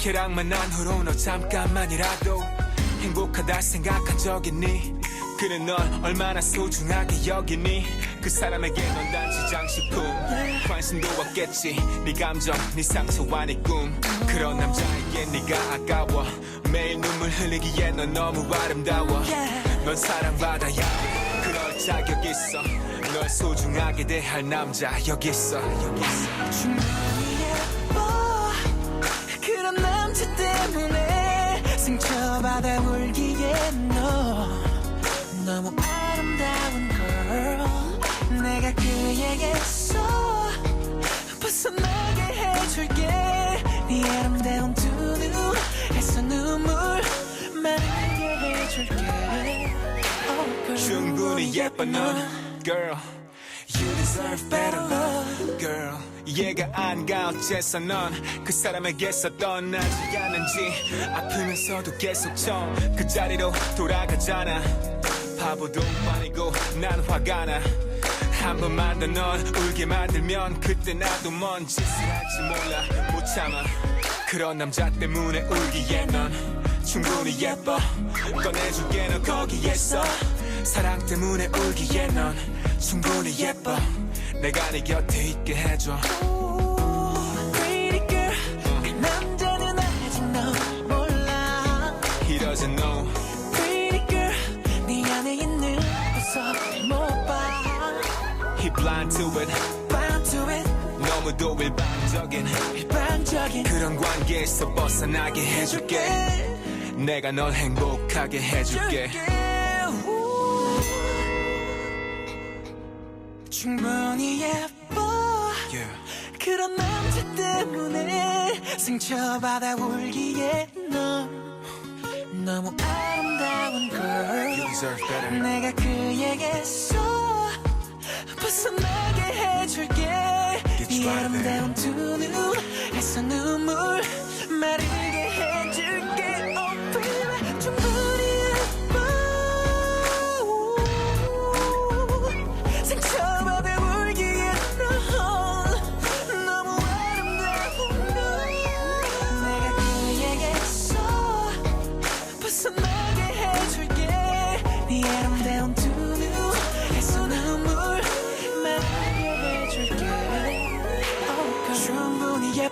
걔랑 만난 후로 너 잠깐만이라도 행복하다 생각한 적 있니? 그는 널 얼마나 소중하게 여기니? 그 사람에게 넌 단지 장식품. 관심도 없겠지. 네 감정 네 상처와 네꿈. 그런 남자에게 네가 아까워. 매일 눈물 흘리기에 넌 너무 아름다워. 넌 사랑받아야 돼. 그럴 자격 있어. 널 소중하게 대할 남자 여기 있어. 여기 있어 상처받아 울기에 너. 너무 아름다운 girl. 내가 그에게서 벗어나게 해줄게. 네 아름다운 두 눈에서 눈물 마르게 해줄게. Oh, girl. 충분히 예뻐 넌. Girl deserve better love girl. 이해가 안가 어째서 넌 그 사람에게서 떠나지 않는지 아프면서도 계속 처그 자리로 돌아가잖아. 바보도 아니고 난 화가 나한 번만 더 넌 울게 만들면 그때 나도 뭔 짓을 할지 몰라. 못 참아. 그런 남자 때문에 울기에 넌 충분히 예뻐. 꺼내줄게 너 거기에서. 사랑 때문에 울기에 넌 충분히 예뻐. 내가 네 곁에 있게 해줘. Pretty girl 그 남자는 아직 너 몰라. He doesn't know Pretty girl 네 안에 있는 모습 못봐. He blind to it. Bound to it. 너무도 일반적인. 일반적인. 그런 관계에서 벗어나게 해줄게. 내가 널 행복하게. 해줄게 충분히 예뻐. Yeah. 그런 남자 때문에 상처받아 울기에 너 너무 아름다운 better. 내가 그에게서 벗어나게 해줄게. 네 right 아름다운 두 눈에서 눈물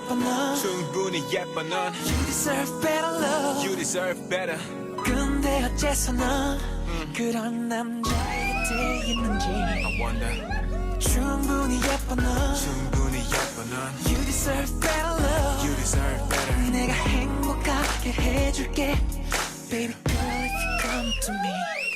예뻐 너 충분히 예뻐 넌 You deserve better love You deserve better 근데 어째서 너 그런 남자의 곁에 있는지 I wonder 충분히 예뻐 너 충분히 예뻐 넌 You deserve better love You deserve better 내가 행복하게 해줄게 Baby girl if you come to me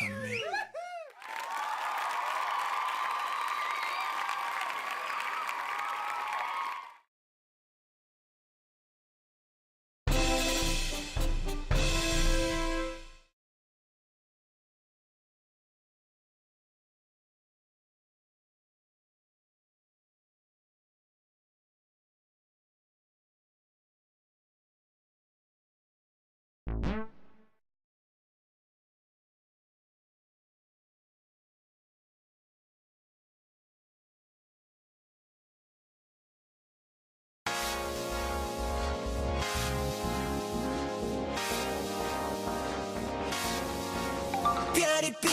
별이 빛나는